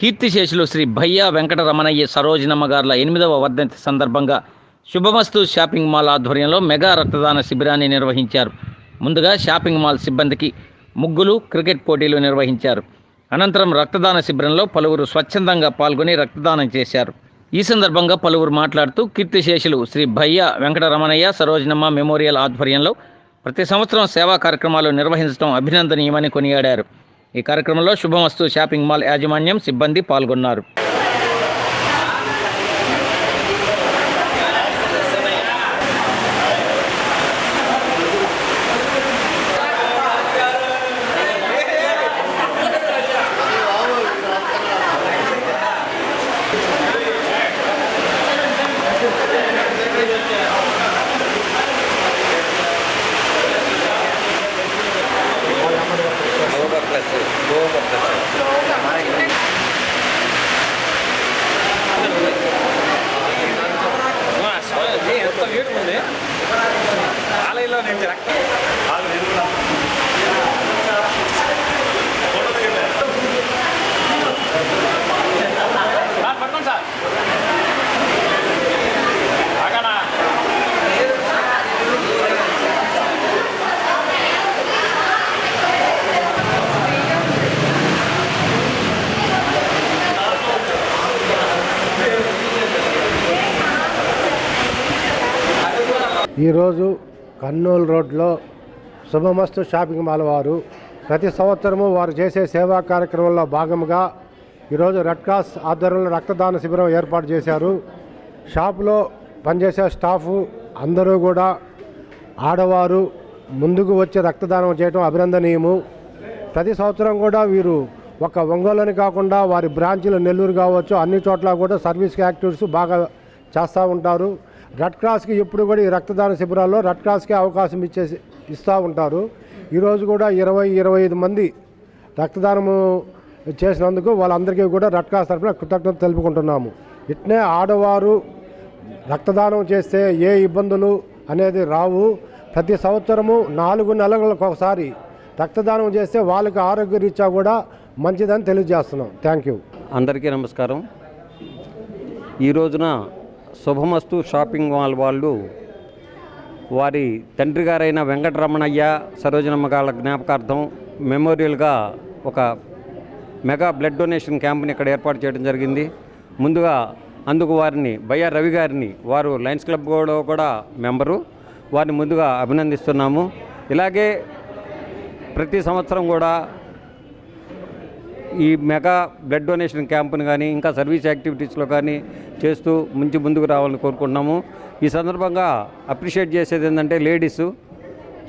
కీర్తిశేషులు శ్రీ భయ్యా వెంకటరమణయ్య సరోజినమ్మ గారుల ఎనిమిదవ వర్ధంతి సందర్భంగా శుభమస్తు షాపింగ్ మాల్ ఆధ్వర్యంలో మెగా రక్తదాన శిబిరాన్ని నిర్వహించారు. ముందుగా షాపింగ్ మాల్ సిబ్బందికి ముగ్గులు క్రికెట్ పోటీలు నిర్వహించారు. అనంతరం రక్తదాన శిబిరంలో పలువురు స్వచ్ఛందంగా పాల్గొని రక్తదానం చేశారు. ఈ సందర్భంగా పలువురు మాట్లాడుతూ కీర్తిశేషులు శ్రీ భయ్య వెంకటరమణయ్య సరోజనమ్మ మెమోరియల్ ఆధ్వర్యంలో ప్రతి సంవత్సరం సేవా కార్యక్రమాలు నిర్వహించడం అభినందనీయమని కొనియాడారు. ఈ కార్యక్రమంలో శుభమస్తు షాపింగ్ మాల్ యాజమాన్యం సిబ్బంది పాల్గొన్నారు. করতেছে স্লো করতেছে ಆಲ ಇಲ್ಲ ನಿಮ್ಗೆ ఈరోజు కర్నూలు రోడ్లో శుభమస్తు షాపింగ్ మాల్ వారు. ప్రతి సంవత్సరము వారు చేసే సేవా కార్యక్రమంలో భాగంగా ఈరోజు రెడ్ క్రాస్ ఆధ్వర్యంలో రక్తదాన శిబిరం ఏర్పాటు చేశారు. షాపులో పనిచేసే స్టాఫ్ అందరూ కూడా ఆడవారు ముందుకు వచ్చి రక్తదానం చేయడం అభినందనీయము. ప్రతి సంవత్సరం కూడా వీరు ఒక ఒంగోలని కాకుండా వారి బ్రాంచీలు నెల్లూరు కావచ్చు అన్ని చోట్ల కూడా సర్వీస్ యాక్టివిటీస్ బాగా చేస్తూ ఉంటారు. రెడ్ క్రాస్కి ఎప్పుడు కూడా ఈ రక్తదాన శిబిరాల్లో రెడ్ క్రాస్కి అవకాశం ఇచ్చేసి ఇస్తూ ఉంటారు. ఈరోజు కూడా ఇరవై ఇరవై ఐదు మంది రక్తదానము చేసినందుకు వాళ్ళందరికీ కూడా రెడ్ క్రాస్ తరఫున కృతజ్ఞత తెలుపుకుంటున్నాము. ఇట్నే ఆడవారు రక్తదానం చేస్తే ఏ ఇబ్బందులు అనేది రావు. ప్రతి సంవత్సరము నాలుగు నెలలకు ఒకసారి రక్తదానం చేస్తే వాళ్ళకి ఆరోగ్య రీత్యా కూడా మంచిదని తెలియజేస్తున్నాం. Thank you. అందరికీ నమస్కారం. ఈ రోజున శుభమస్తు షాపింగ్ మాల్ వాళ్ళు వారి తండ్రి గారైన వెంకటరమణయ్య సరోజనమ్మ గాళ్ళ జ్ఞాపకార్థం మెమోరియల్గా ఒక మెగా బ్లడ్ డొనేషన్ క్యాంప్ని ఇక్కడ ఏర్పాటు చేయడం జరిగింది. ముందుగా అందుకు వారిని బయ్యార్ రవి గారిని వారు లయన్స్ క్లబ్ కూడా మెంబరు వారిని ముందుగా అభినందిస్తున్నాము. ఇలాగే ప్రతి సంవత్సరం కూడా ఈ మెగా బ్లడ్ డొనేషన్ క్యాంపును కానీ ఇంకా సర్వీస్ యాక్టివిటీస్లో కానీ చేస్తూ ముంచి ముందుకు రావాలని కోరుకుంటున్నాము. ఈ సందర్భంగా అప్రిషియేట్ చేసేది ఏంటంటే లేడీస్.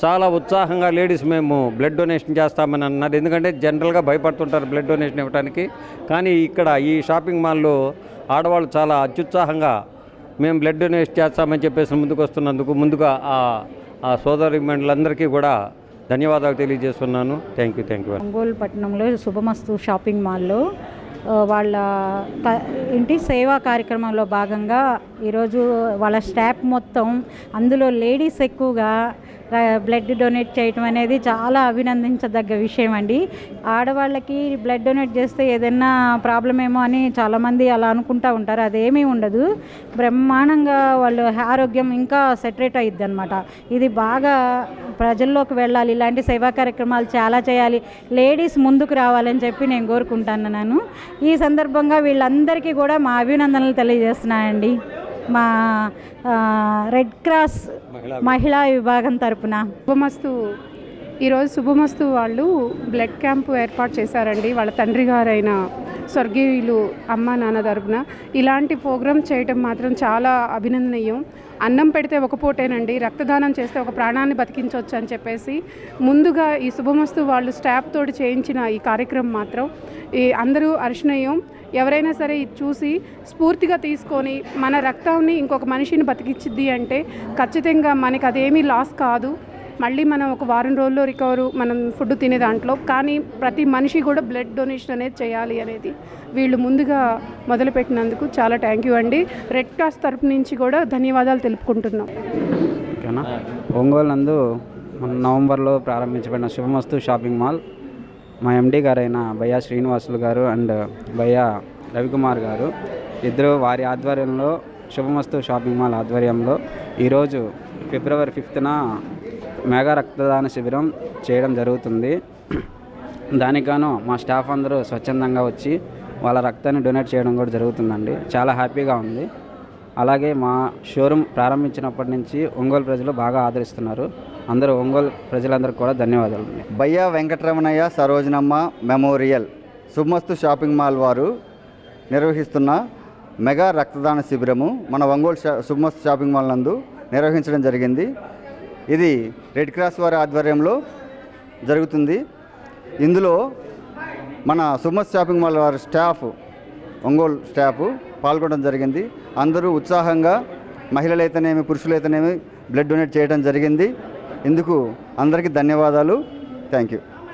చాలా ఉత్సాహంగా లేడీస్ మేము బ్లడ్ డొనేషన్ చేస్తామని అన్నారు. ఎందుకంటే జనరల్గా భయపడుతుంటారు బ్లడ్ డొనేషన్ ఇవ్వడానికి కానీ ఇక్కడ ఈ షాపింగ్ మాల్లో ఆడవాళ్ళు చాలా అత్యుత్సాహంగా మేము బ్లడ్ డొనేషన్ చేస్తామని చెప్పేసి ముందుకు వస్తున్నందుకు ముందుగా ఆ ఆ సోదరి మండలందరికీ కూడా ధన్యవాదాలు తెలియజేస్తున్నాను. Thank you thank you Ongole పట్టణంలో శుభమస్తు షాపింగ్ మాల్లో వాళ్ళ ఇంటి ఏంటి సేవా కార్యక్రమంలో భాగంగా ఈరోజు వాళ్ళ స్టాఫ్ మొత్తం అందులో లేడీస్ ఎక్కువగా బ్లడ్ డొనేట్ చేయటం అనేది చాలా అభినందించదగ్గ విషయం అండి. ఆడవాళ్ళకి బ్లడ్ డొనేట్ చేస్తే ఏదైనా ప్రాబ్లం ఏమో అని చాలామంది అలా అనుకుంటూ ఉంటారు. అదేమీ ఉండదు. బ్రహ్మాండంగా వాళ్ళు ఆరోగ్యం ఇంకా సెటరేట్ అయ్యిద్ది అనమాట ఇది బాగా ప్రజల్లోకి వెళ్ళాలి. ఇలాంటి సేవా కార్యక్రమాలు చాలా చేయాలి. లేడీస్ ముందుకు రావాలని చెప్పి నేను కోరుకుంటున్నాను ఈ సందర్భంగా వీళ్ళందరికీ కూడా మా అభినందనలు తెలియజేస్తున్నానండి. మా రెడ్ క్రాస్ మహిళా విభాగం తరపున. శుభమస్తు. ఈరోజు శుభమస్తు వాళ్ళు బ్లడ్ క్యాంప్ ఏర్పాటు చేశారండి. వాళ్ళ తండ్రి గారైన స్వర్గీయులు అమ్మ నాన్న తరపున ఇలాంటి ప్రోగ్రామ్ చేయటం మాత్రం చాలా అభినందనీయం. అన్నం పెడితే ఒక పూటేనండి రక్తదానం చేస్తే ఒక ప్రాణాన్ని బతికించవచ్చు అని చెప్పేసి ముందుగా ఈ శుభమస్తు వాళ్ళు స్టాఫ్ తోటి చేయించిన ఈ కార్యక్రమం మాత్రం ఈ అందరూ అర్షణయం ఎవరైనా సరే ఇది చూసి స్ఫూర్తిగా తీసుకొని మన రక్తాన్ని ఇంకొక మనిషిని బతికించిద్ది అంటే ఖచ్చితంగా మనకి అదేమీ లాస్ కాదు. మళ్ళీ మనం ఒక వారం రోజుల్లో రికవర్ మనం ఫుడ్ తినే దాంట్లో. కానీ ప్రతి మనిషి కూడా బ్లడ్ డొనేషన్ అనేది చేయాలి అనేది వీళ్ళు ముందుగా మొదలుపెట్టినందుకు చాలా థ్యాంక్ యూ అండి. రెడ్ క్రాస్ తరపు నుంచి కూడా ధన్యవాదాలు తెలుపుకుంటున్నాం. ఓకేనా? ఒంగోలు నందు మన నవంబర్లో ప్రారంభించబడిన శుభమస్తు షాపింగ్ మాల్ మా ఎండి గారైన భయ్యా శ్రీనివాసులు గారు అండ్ భయ్యా రవికుమార్ గారు ఇద్దరు వారి ఆధ్వర్యంలో శుభమస్తు షాపింగ్ మాల్ ఆధ్వర్యంలో ఈరోజు ఫిబ్రవరి ఫిఫ్త్న మెగా రక్తదాన శిబిరం చేయడం జరుగుతుంది. దానికి మా స్టాఫ్ అందరూ స్వచ్ఛందంగా వచ్చి వాళ్ళ రక్తాన్ని డొనేట్ చేయడం కూడా జరుగుతుందండి. చాలా హ్యాపీగా ఉంది. అలాగే మా షోరూమ్ ప్రారంభించినప్పటి నుంచి ఒంగోలు ప్రజలు బాగా ఆదరిస్తున్నారు. అందరూ ఒంగోలు ప్రజలందరికీ కూడా ధన్యవాదాలు. Bhayya Venkataramanaiah Sarojanamma memorial Sumasthu shopping mall వారు నిర్వహిస్తున్న మెగా రక్తదాన శిబిరము మన ఒంగోలు షా సుమస్తు షాపింగ్ మాల్ నందు నిర్వహించడం జరిగింది. ఇది రెడ్ క్రాస్ వారి ఆధ్వర్యంలో జరుగుతుంది. ఇందులో మన సుమత్ షాపింగ్ మాల్ వారి స్టాఫ్ ఒంగోలు స్టాఫ్ పాల్గొనడం జరిగింది. అందరూ ఉత్సాహంగా మహిళలైతేనేమి పురుషులైతేనేమి బ్లడ్ డొనేట్ చేయడం జరిగింది. ఇందుకు అందరికీ ధన్యవాదాలు. Thank you.